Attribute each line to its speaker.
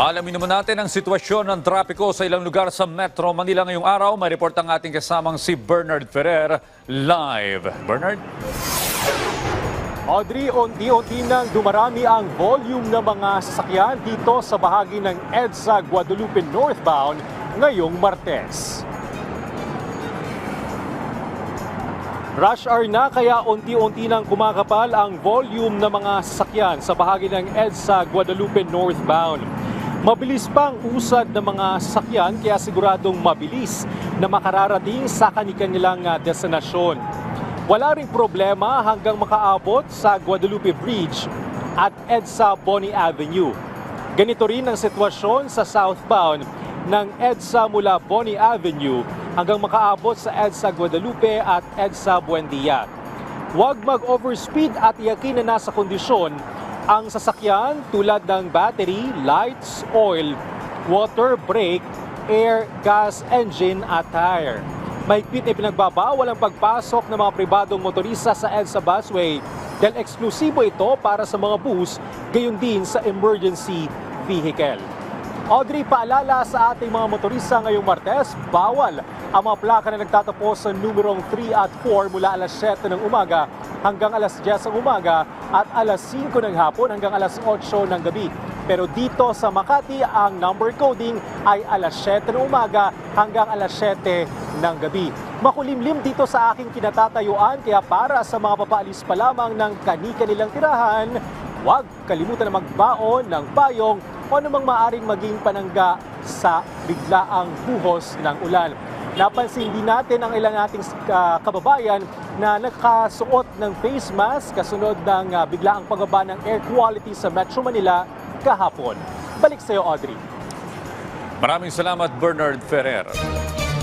Speaker 1: Alamin naman natin ang sitwasyon ng trapiko sa ilang lugar sa Metro Manila ngayong araw. May report ang ating kasamang si Bernard Ferrer live. Bernard?
Speaker 2: Audrey, unti-unti nang dumarami ang volume ng mga sasakyan dito sa bahagi ng EDSA Guadalupe northbound ngayong Martes. Rush hour na kaya unti-unti nang kumakapal ang volume ng mga sasakyan sa bahagi ng EDSA Guadalupe northbound. Mabilis pang usad ng mga sasakyan kaya siguradong mabilis na makararating sa kanilang ah, destinasyon. Wala ring problema hanggang makaabot sa Guadalupe Bridge at EDSA Boni Avenue. Ganito rin ang sitwasyon sa southbound ng EDSA mula Boni Avenue hanggang makaabot sa EDSA Guadalupe at EDSA Buendia. Huwag mag-overspeed at yakin na nasa kondisyon ang sasakyan tulad ng battery, lights, oil, water, brake, air, gas, engine at tire. Mahigpit na pinagbabawal ang pagpasok ng mga pribadong motorista sa EDSA busway dahil eksklusibo ito para sa mga bus, gayon din sa emergency vehicle. Audrey, paalala sa ating mga motorista ngayong Martes, bawal ang mga plaka na nagtatapos sa numerong 3 at 4 mula alas 7 ng umaga hanggang alas 10 ng umaga at alas 5 ng hapon hanggang alas 8 ng gabi. Pero dito sa Makati, ang number coding ay alas 7 ng umaga hanggang alas 7 ng gabi. Makulimlim dito sa aking kinatatayuan kaya para sa mga papaalis pa lamang ng kani-kanilang tirahan, huwag kalimutan na magbaon ng payong o anumang maaring maging panangga sa biglaang buhos ng ulan. Napansin din natin ang ilang ating ah, kababayan na nakasuot ng face mask kasunod ng ah, biglaang pagbaba ng air quality sa Metro Manila kahapon. Balik sa iyo, Audrey.
Speaker 1: Maraming salamat Bernard Ferrer.